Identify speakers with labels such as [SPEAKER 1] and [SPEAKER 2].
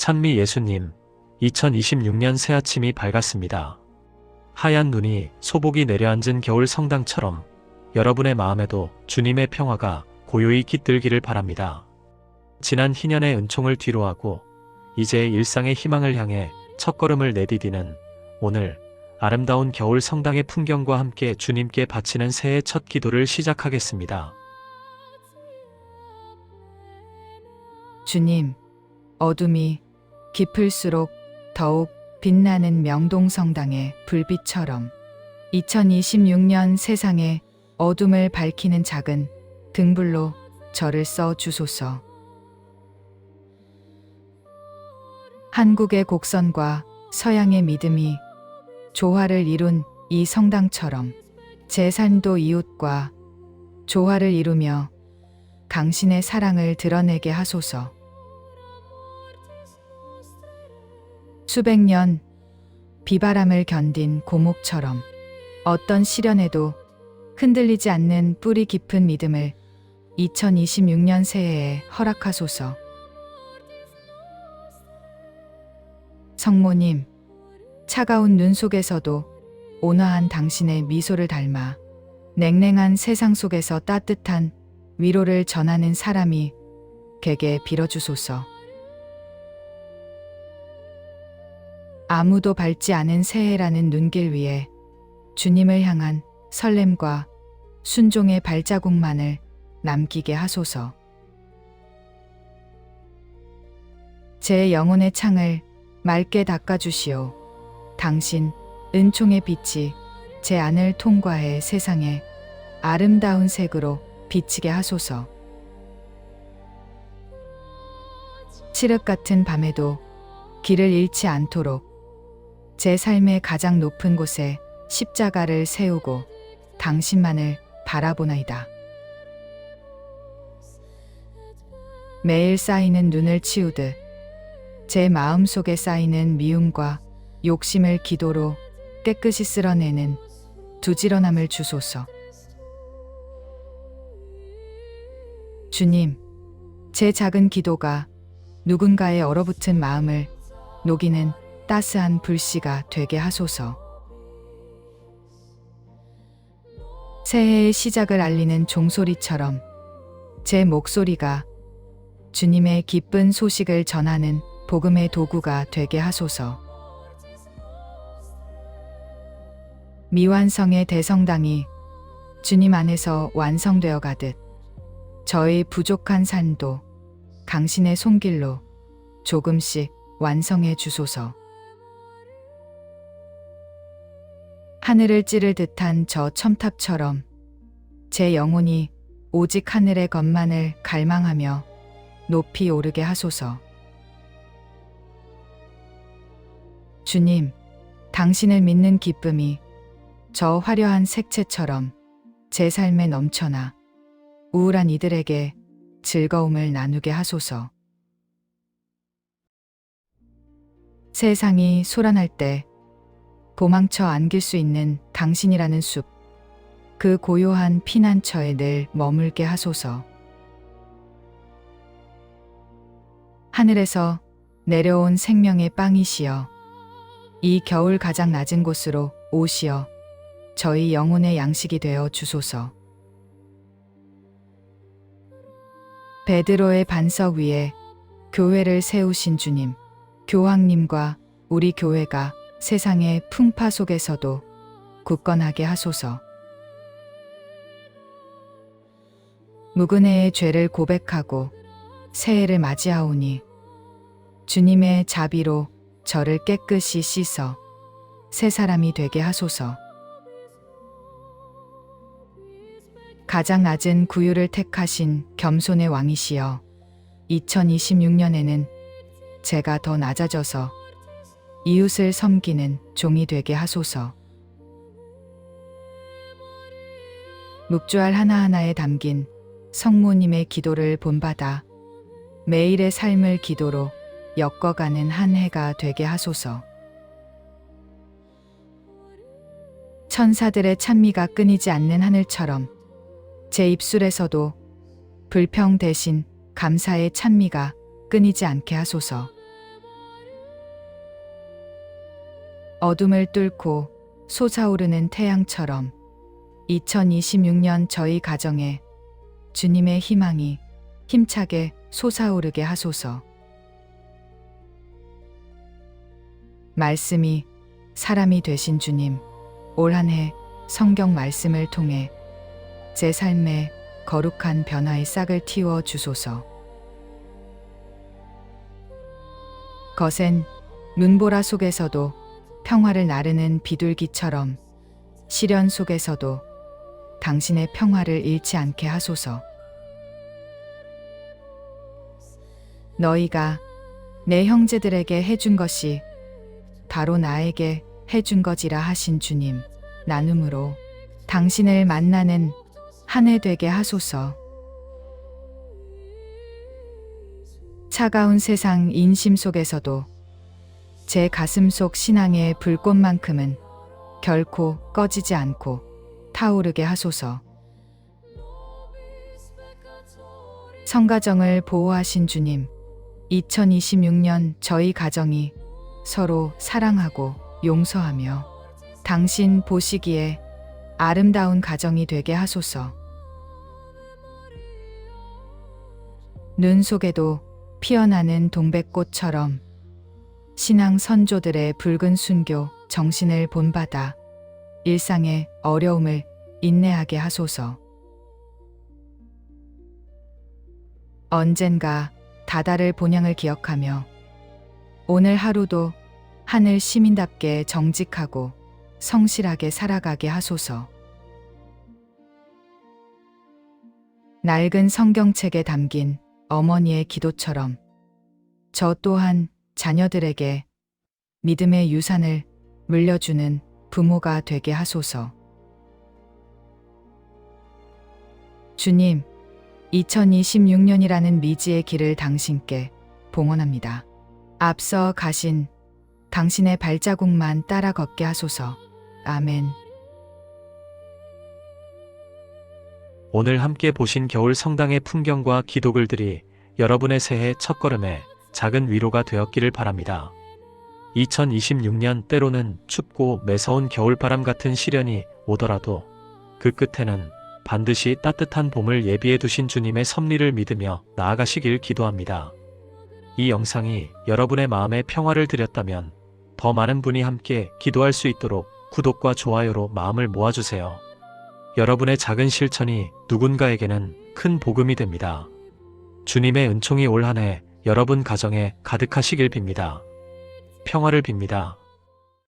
[SPEAKER 1] 찬미 예수님, 2026년 새 아침이 밝았습니다. 하얀 눈이 소복이 내려앉은 겨울 성당처럼 여러분의 마음에도 주님의 평화가 고요히 깃들기를 바랍니다. 지난 희년의 은총을 뒤로하고 이제 일상의 희망을 향해 첫걸음을 내디디는 오늘 아름다운 겨울 성당의 풍경과 함께 주님께 바치는 새해 첫 기도를 시작하겠습니다.
[SPEAKER 2] 주님, 어둠이 깊을수록 더욱 빛나는 명동성당의 불빛처럼 2026년 세상에 어둠을 밝히는 작은 등불로 저를 써 주소서. 한국의 곡선과 서양의 믿음이 조화를 이룬 이 성당처럼 제 삶도 이웃과 조화를 이루며 당신의 사랑을 드러내게 하소서. 수백 년 비바람을 견딘 고목처럼 어떤 시련에도 흔들리지 않는 뿌리 깊은 믿음을 2026년 새해에 허락하소서. 성모님, 차가운 눈 속에서도 온화한 당신의 미소를 닮아 냉랭한 세상 속에서 따뜻한 위로를 전하는 사람이 되게 빌어주소서. 아무도 밟지 않은 새해라는 눈길 위에 주님을 향한 설렘과 순종의 발자국만을 남기게 하소서. 제 영혼의 창을 맑게 닦아주시오. 당신 은총의 빛이 제 안을 통과해 세상에 아름다운 색으로 비치게 하소서. 칠흑 같은 밤에도 길을 잃지 않도록 제 삶의 가장 높은 곳에 십자가를 세우고 당신만을 바라보나이다. 매일 쌓이는 눈을 치우듯 제 마음 속에 쌓이는 미움과 욕심을 기도로 깨끗이 쓸어내는 두지런함을 주소서. 주님, 제 작은 기도가 누군가의 얼어붙은 마음을 녹이는 따스한 불씨가 되게 하소서. 새해의 시작을 알리는 종소리처럼 제 목소리가 주님의 기쁜 소식을 전하는 복음의 도구가 되게 하소서. 미완성의 대성당이 주님 안에서 완성되어 가듯 저의 부족한 삶도 당신의 손길로 조금씩 완성해 주소서. 하늘을 찌를 듯한 저 첨탑처럼 제 영혼이 오직 하늘의 것만을 갈망하며 높이 오르게 하소서. 주님, 당신을 믿는 기쁨이 저 화려한 색채처럼 제 삶에 넘쳐나 우울한 이들에게 즐거움을 나누게 하소서. 세상이 소란할 때 도망쳐 안길 수 있는 당신이라는 숲, 그 고요한 피난처에 늘 머물게 하소서. 하늘에서 내려온 생명의 빵이시여, 이 겨울 가장 낮은 곳으로 오시어 저희 영혼의 양식이 되어 주소서. 베드로의 반석 위에 교회를 세우신 주님, 교황님과 우리 교회가 세상의 풍파 속에서도 굳건하게 하소서. 무근해의 죄를 고백하고 새해를 맞이하오니 주님의 자비로 저를 깨끗이 씻어 새 사람이 되게 하소서. 가장 낮은 구유를 택하신 겸손의 왕이시여 2026년에는 제가 더 낮아져서 이웃을 섬기는 종이 되게 하소서. 묵주알 하나하나에 담긴 성모님의 기도를 본받아 매일의 삶을 기도로 엮어가는 한 해가 되게 하소서. 천사들의 찬미가 끊이지 않는 하늘처럼 제 입술에서도 불평 대신 감사의 찬미가 끊이지 않게 하소서. 어둠을 뚫고 솟아오르는 태양처럼 2026년 저희 가정에 주님의 희망이 힘차게 솟아오르게 하소서. 말씀이 사람이 되신 주님, 올 한 해 성경 말씀을 통해 제 삶에 거룩한 변화의 싹을 틔워 주소서. 거센 눈보라 속에서도 평화를 나르는 비둘기처럼 시련 속에서도 당신의 평화를 잃지 않게 하소서. 너희가 내 형제들에게 해준 것이 바로 나에게 해준 것이라 하신 주님, 나눔으로 당신을 만나는 한 해 되게 하소서. 차가운 세상 인심 속에서도 제 가슴 속 신앙의 불꽃만큼은 결코 꺼지지 않고 타오르게 하소서. 성가정을 보호하신 주님, 2026년 저희 가정이 서로 사랑하고 용서하며 당신 보시기에 아름다운 가정이 되게 하소서. 눈 속에도 피어나는 동백꽃처럼 신앙 선조들의 붉은 순교 정신을 본받아 일상의 어려움을 인내하게 하소서. 언젠가 다다를 본향을 기억하며 오늘 하루도 하늘 시민답게 정직하고 성실하게 살아가게 하소서. 낡은 성경책에 담긴 어머니의 기도처럼 저 또한 자녀들에게 믿음의 유산을 물려주는 부모가 되게 하소서. 주님, 2026년이라는 미지의 길을 당신께 봉헌합니다. 앞서 가신 당신의 발자국만 따라 걷게 하소서. 아멘.
[SPEAKER 1] 오늘 함께 보신 겨울 성당의 풍경과 기도글들이 여러분의 새해 첫걸음에 작은 위로가 되었기를 바랍니다. 2026년 때로는 춥고 매서운 겨울바람 같은 시련이 오더라도 그 끝에는 반드시 따뜻한 봄을 예비해 두신 주님의 섭리를 믿으며 나아가시길 기도합니다. 이 영상이 여러분의 마음에 평화를 드렸다면 더 많은 분이 함께 기도할 수 있도록 구독과 좋아요로 마음을 모아주세요. 여러분의 작은 실천이 누군가에게는 큰 복음이 됩니다. 주님의 은총이 올 한해 여러분 가정에 가득하시길 빕니다. 평화를 빕니다.